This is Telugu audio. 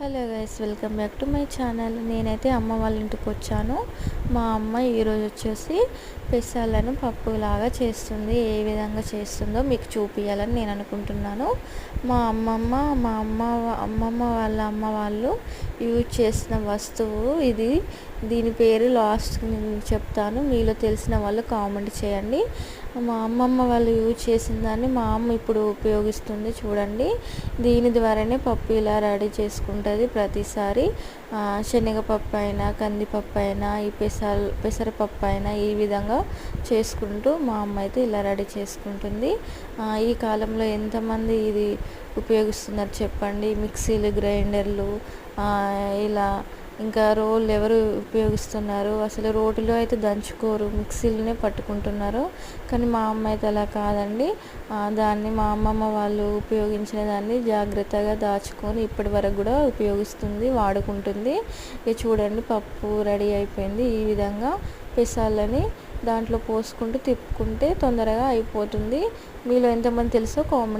Hello guys welcome back to my channel. నేనైతే అమ్మ వాళ్ళ ఇంటికి వచ్చాను. మా అమ్మ ఈరోజు వచ్చేసి పెసాలను పప్పులాగా చేస్తుంది. ఏ విధంగా చేస్తుందో మీకు చూపించాలని నేను అనుకుంటున్నాను. మా అమ్మమ్మ మా అమ్మ అమ్మమ్మ వాళ్ళ అమ్మ వాళ్ళు యూజ్ చేసిన వస్తువు ఇది. దీని పేరు లాస్ట్ చెప్తాను. మీలో తెలిసిన వాళ్ళు కామెంట్ చేయండి. మా అమ్మమ్మ వాళ్ళు యూజ్ చేసిన దాన్ని మా అమ్మ ఇప్పుడు ఉపయోగిస్తుంది చూడండి. దీని ద్వారానే పప్పు ఇలా రెడీ చేసుకుంటుంది ప్రతిసారి. శనగపప్పు అయినా కందిపప్పు అయినా ఈ పెసర పెసరపప్పు అయినా ఈ విధంగా చేసుకుంటూ మా అమ్మ అయితే ఇలా రెడీ చేసుకుంటుంది. ఈ కాలంలో ఎంతమంది ఇది ఉపయోగిస్తున్నారు చెప్పండి? మిక్సీలు గ్రైండర్లు ఇలా ఇంకా రోళ్ళు ఎవరు ఉపయోగిస్తున్నారు? అసలు రోటిలో అయితే దంచుకోరు మిక్సీలోనే పట్టుకుంటున్నారు. కానీ మా అమ్మ అయితే అలా కాదండి. దాన్ని మా అమ్మమ్మ వాళ్ళు ఉపయోగించిన దాన్ని జాగ్రత్తగా దాచుకొని ఇప్పటి వరకు కూడా ఉపయోగిస్తుంది వాడుకుంటుంది. ఇక చూడండి పప్పు రెడీ అయిపోయింది. ఈ విధంగా పెసాలని దాంట్లో పోసుకుంటూ తిప్పుకుంటే తొందరగా అయిపోతుంది. మీలో ఎంతమంది తెలుసో కామెంట్